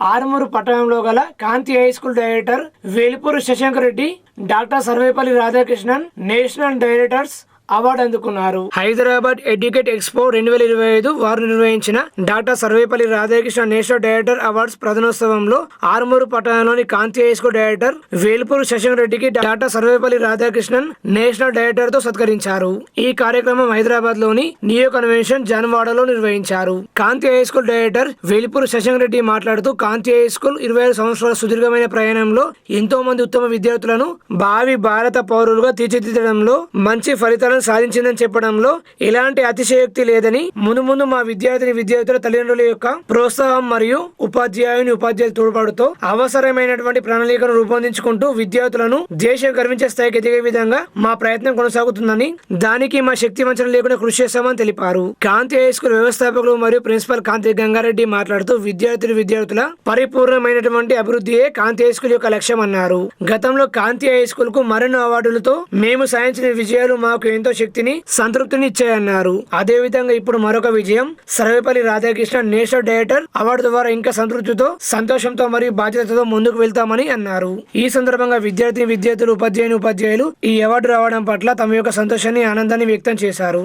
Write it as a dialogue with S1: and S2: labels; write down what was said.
S1: ఆర్మూరు పట్టణంలో గల Kanthi high school director Velipur Shashank Reddy doctor Sarvepalli Radhakrishnan national directors award అందుకున్నారు. Hyderabad educate expo రెండు వేల ఇరవై ఐదు వారు నిర్వహించిన doctor Sarvepalli Radhakrishna national director awards ప్రధానోత్సవంలో Armoor పట్టణంలోని Kanti high school director Velpur Sashankar రెడ్డికి డాక్టర్ సర్వేపల్లి రాధాకృష్ణన్ నేషనల్ డైరెక్టర్తో సత్కరించారు. ఈ కార్యక్రమం హైదరాబాద్లోని నియో కన్వెన్షన్ జన్వాడలో నిర్వహించారు. Kanthi high school director Velpur Shashankar Reddy మాట్లాడుతూ కాంతి హైస్కూల్ ఇరవై ఐదు సంవత్సరాల సుదీర్ఘమైన ప్రయాణంలో ఎంతో మంది ఉత్తమ విద్యార్థులను భావి భారత పౌరులుగా తీర్చిదిద్దడంలో మంచి ఫలితాలను సాధించిందని చెప్పడంలో ఎలాంటి అతిశయోక్తి లేదని మును ముందు మా విద్యార్థిని విద్యార్థుల తల్లిదండ్రుల యొక్క ప్రోత్సాహం మరియు ఉపాధ్యాయుని ఉపాధ్యాయులు తోడ్పాటుతో అవసరమైనటువంటి ప్రణాళికను రూపొందించుకుంటూ విద్యార్థులను దేశం గర్వించే స్థాయికి ఎదిగే విధంగా మా ప్రయత్నం కొనసాగుతుందని దానికి మా శక్తి వంచన లేకుండా కృషి చేస్తామని తెలిపారు. కాంతి హై స్కూల్ వ్యవస్థాపకులు మరియు ప్రిన్సిపల్ కాంతి గంగారెడ్డి మాట్లాడుతూ విద్యార్థులు విద్యార్థుల పరిపూర్ణమైనటువంటి అభివృద్ధియే కాంతి హై స్కూల్ యొక్క లక్ష్యం అన్నారు. గతంలో కాంతి హై స్కూల్కు మరెన్నో అవార్డులతో మేము సాధించిన విజయాలు మాకు ఎంతో శక్తిని సంతృప్తిని ఇచ్చాయన్నారు. అదే విధంగా ఇప్పుడు మరొక విజయం Sarvepalli Radhakrishna national director award ద్వారా ఇంకా సంతృప్తితో సంతోషంతో మరియు బాధ్యతతో ముందుకు వెళ్తామని అన్నారు. ఈ సందర్భంగా విద్యార్థి విద్యార్థులు ఉపాధ్యాయుని ఉపాధ్యాయులు ఈ అవార్డు రావడం పట్ల తమ యొక్క సంతోషాన్ని ఆనందాన్ని వ్యక్తం చేశారు.